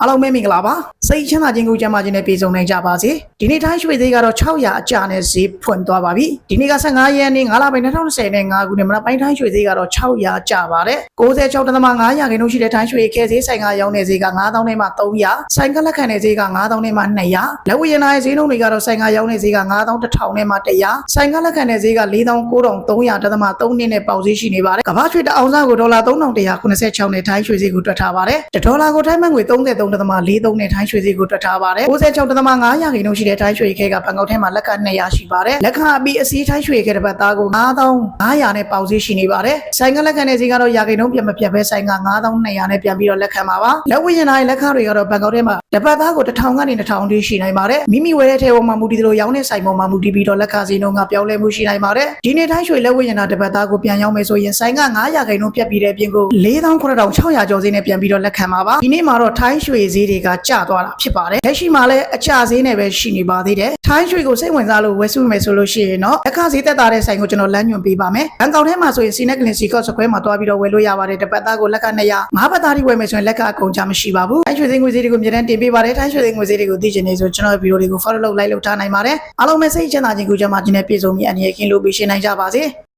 အားလုံးပဲမင်္ဂလာပါစိတ်ချမ်းသာခြင်းကိုကြမ်းမာခြင်းနဲ့ပြည့်စုံနိုင်ကြပါစေဒီနေ့တိုင်းရွှေသေးကတော့600အကျနဲ့ဈေးဖွင့်သွားပါပြီဒီနေ့က15ရက်နေ့9လပိုင်း2020နဲ့9ခုနှစ်မနက်ပိုင်းတိုင်းရွှေသေးကတော့600ကျပါတယ်96.5ရာခိုင်နှုန်းရှိတဲ့တိုင်းရွှေခဲဈေးဆိုင်ကရောင်းတဲ့ဈေးက9000နဲ့မှ300ဆိုင်ကလက်ခံတဲ့ဈေးက9000နဲ့မှ200လက်ဝယ်ရင်သားရဲ့ဈေးနှုန်းတွေကတော့ဆိုင်ကရောင်းတဲ့ဈေးက9000 1000နဲ့မှ100ဆိုင်ကလက်ခံတဲ့ဈေးက49,300.3နဲ့ပေါက်ဈေးရှိနေပါတယ်ကမ္ဘာရွှေတအောင်စားကိုဒေါ်လာ3186နဲ့တိုင်းရွှေဈေးကိုတွက်ထားပါတယ်တဒေါ်လာကိုတိုင်းမငွေ33.43နဲ့တိုင်းရွှေဈေးကိုတွက်ထားပါတယ်96.5ရာခိုင်နှုန်းရှိတဲ့တိုင်းရွှေခဲကဘန်ကောက်ထဲမှာလက်က200ရှိပါတယ်လက်ခံအပြီးအစည်းတိုင်းရွှေခဲတစ်ပတ်သားကို9500နဲ့ပေါက်ဈေးရှိနေပါတယ်ဆိုင်ကလက်ခံတဲ့ဈေးကတော့ရာခိုင်နှုန်းပြတ်မပြတ်ပဲဆိုင်က9200နဲ့ပြန်ပြီးတော့လက်ခံပါပါလက်ဝယ်ရင်သားရဲ့လက်ခတွေကတော့ဘန်ကောက်ထဲမှာတစ်ပတ်သားကို1000ကနေ2000တိရှိနိုင်ပါတယ်မိမိဝယ်တဲ့ထဲပေါ်မှာမူတည်သလိုရောင်းတဲ့ဆိုင်ပေါ်မှာမူတည်ပြီးတော့လက်ခဈေးနှုန်းကပြောင်းလဲမှုရှိနိုင်ပါတယ်ဒီနေ့တိုင်းရွှေလက်ဝယ်ရင်သားတစ်ပတ်သားကိုပြန်ရောင်းမယ်ဆိုရင်ဆိုင်က900ရာခိုင်နှုန်းပြတ်ပြီးတဲ့အပြင်ကို49,600ကျော်ဈေးနဲ့ပြန်ပြီးတော့လက်ခံပါပါဒီနေ့မှာတော့ထိုင်းရွှေဈေးတွေကကျသွားတာဖြစ်ပါတယ်လက်ရှိမှာလည်းအကျဈေးနဲ့ပဲရှိနေပါသေးတယ်ထိုင်းရွှေကိုစိတ်ဝင်စားလို့ဝယ်စုမယ်ဆိုလို့ရှိရင်တော့အခဈေးတက်တာတဲ့ဆိုင်ကိုကျွန်တော်လမ်းညွှန်ပေးပါမယ်ဘန်ကောက်ထဲမှာဆိုရင်စီနက်ကလင်စီကော့စကွဲမှာတွားပြီးတော့ဝယ်လို့ရပါတယ်တစ်ပတ်သားကိုလက်က200ငါးပတ်သားထိဝယ်မယ်ဆိုရင်လက်ကအကုန်ချမရှိပါဘူးထိုင်းရွှေဈေးငွေဈေးတွေကိုအမြဲတမ်းတင်ပေးပါတယ်ထိုင်းရွှေဈေးငွေဈေးတွေကိုသိချင်နေဆိုကျွန်တော်ရဲ့ဗီဒီယိုတွေကို follow လုပ် like လုပ်ထားနိုင်ပါတယ်အားလုံးပဲစိတ်ချမ်းသာခြင်းကိုကြမှာခြင်းနဲ့ပြည့်စုံပြီးအနေနဲ့ကင်းလို့ပေးရှင်းနိုင်ကြပါစေ